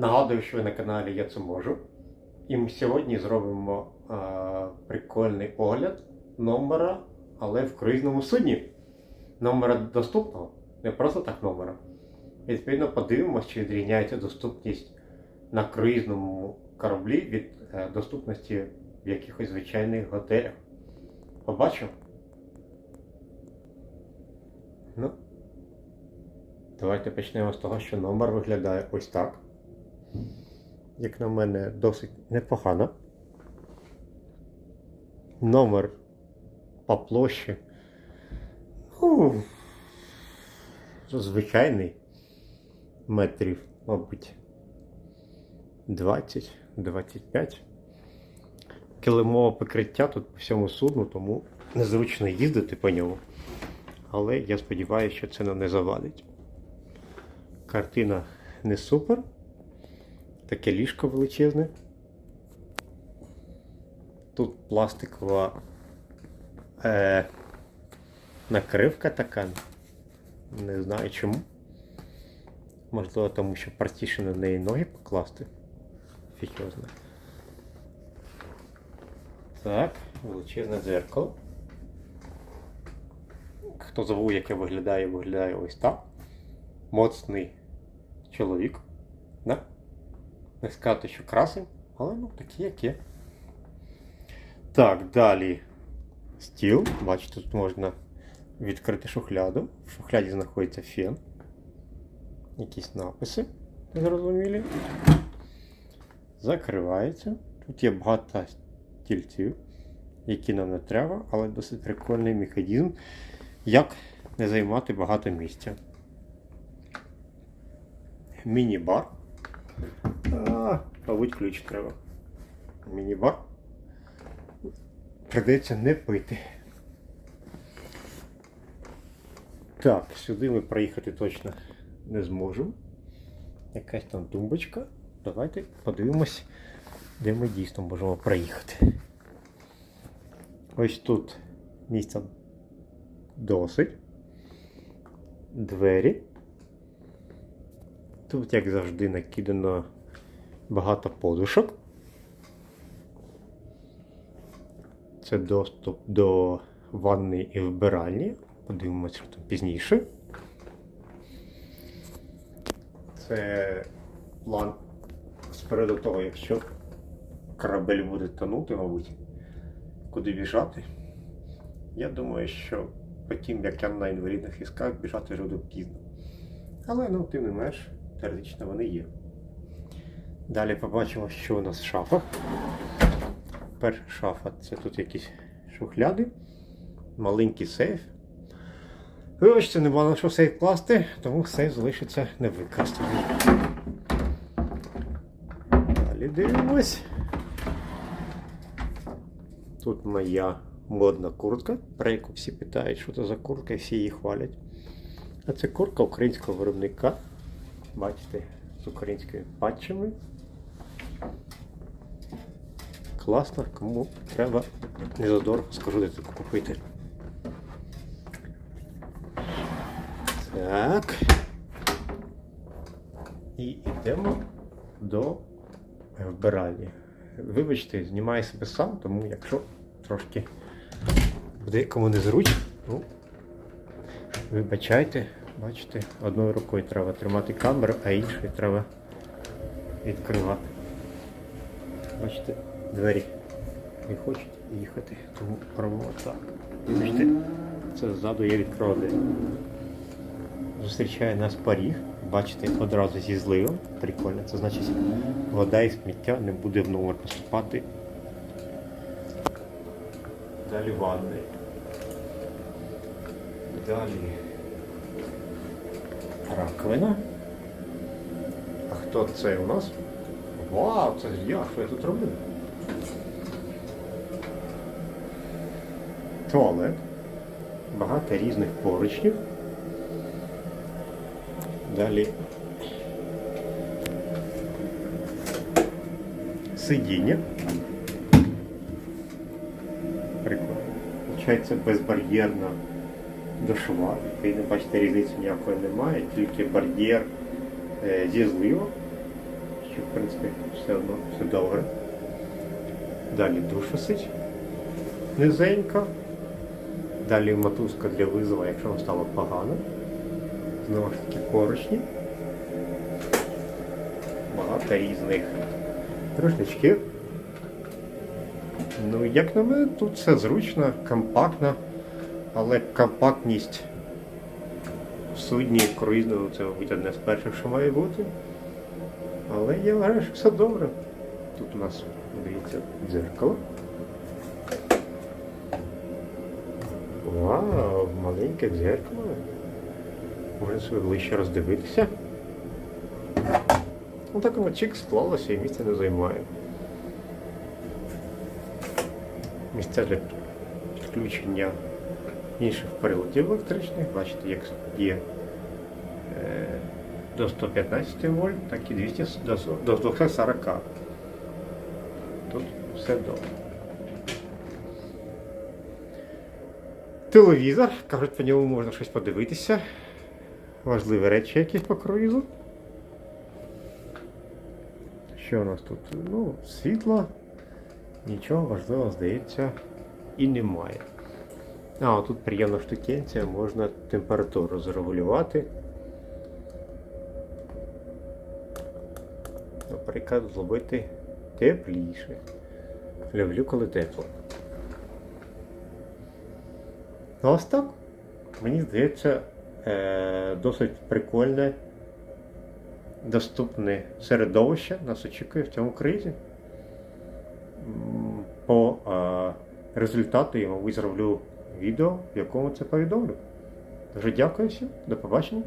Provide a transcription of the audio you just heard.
Нагадую, що ви на каналі Я це можу. І ми сьогодні зробимо е, прикольний огляд номера, але в круїзному судні. Номера доступного, не просто так номера. Відповідно подивимося, чи відрізняється доступність на круїзному кораблі від е, доступності в якихось звичайних готелях. Побачимо? Ну, давайте почнемо з того, що номер виглядає ось так. Як на мене, досить непогано. Номер по площі. Ну, звичайний метрів, мабуть, 20-25. Килимове покриття тут по всьому судну, тому незручно їздити по ньому. Але я сподіваюся, що це нам не завадить. Картина не супер. Таке ліжко величезне. Тут пластикова е, накривка така. Не знаю чому. Можливо, тому що простіше на неї ноги покласти. Фіг. Так, величезне дзеркало. Хто забув, яке виглядає, виглядає ось так. Моцний чоловік. Не сказати, що красень, але ну такі як є. Так, далі стіл. Бачите, тут можна відкрити шухляду. В шухляді знаходиться фен. Якісь написи незрозумілі. Закривається. Тут є багато стільців, які нам не треба, але досить прикольний механізм, як не займати багато місця. Міні-бар. А, мабуть, ключ треба. Міні-бар. Придеться не пити. Так, сюди ми проїхати точно не зможемо. Якась там тумбочка. Давайте подивимось, де ми дійсно можемо проїхати. Ось тут місця досить. Двері. Тут, як завжди, накидано багато подушок. Це доступ до ванни і вбиральні. Подивимося, там пізніше. Це план спереду того, якщо корабель буде тонути, мабуть, куди біжати. Я думаю, що потім, як я на інвалідних візках, біжати вже буде пізно. Але ну, тим не менш, теоретично вони є. Далі побачимо, що у нас в шафах. Перша шафа це тут якісь шухляди, маленький сейф. Вибачте, не було на що сейф класти, тому сейф залишиться невикористаний. Далі дивимось. Тут моя модна куртка, про яку всі питають, що це за куртка, і всі її хвалять. А це куртка українського виробника. Бачите, з українськими патчами. Класно, кому треба не задорого, скажу, купити. Так. І йдемо до вбиральні. Вибачте, знімаю себе сам, тому якщо трошки буде кому незручно, ну, вибачайте, бачите, одною рукою треба тримати камеру, а іншою треба відкривати. Бачите, двері не хочуть їхати, тому робимо так. Бачите, це ззаду я двері. Зустрічає нас поріг. Бачите, одразу зі зливом. Прикольно. Це значить вода і сміття не буде в номер поступати. Далі ванни. Далі раковина. А хто це у нас? Вау, це я, що я тут роблю? Туалет. Багато різних поручнів. Далі сидіння. Прикольно. Получається безбар'єрна душова. Відповідно, бачите, різниці ніякої немає, тільки бар'єр е, зі зливом, що в принципі все одно все добре. Далі душ висить низенько. Далі мотузка для визова, якщо вам стало погано. Знову ж таки поручні. Багато різних рушничків. Ну, як на мене, тут все зручно, компактно, але компактність в судні круїзному це, мабуть, одне з перших, що має бути. Але я вважаю, що все добре. Тут у нас, дивіться, дзеркало. Вау, маленьке дзеркало. Можна собі ближче роздивитися. Ну так чик склалося і місця не займає. Місця для підключення інших приладів електричних. Бачите, як є е, до 115 вольт, так і 200, до, до 240. Тут все добре. Телевізор, кажуть, по ньому можна щось подивитися. Важливі речі якісь по круїзу. Що у нас тут? Ну, світло. Нічого важливого, здається, і немає. А, тут приємна штукенція, можна температуру зарегулювати. Наприклад, зробити тепліше. Люблю, коли тепло. Ну, ось так. Мені здається, е- досить прикольне, доступне середовище нас очікує в цьому кризі. По е- результату я, мабуть, зроблю відео, в якому це повідомлю. Дуже дякую всім, до побачення.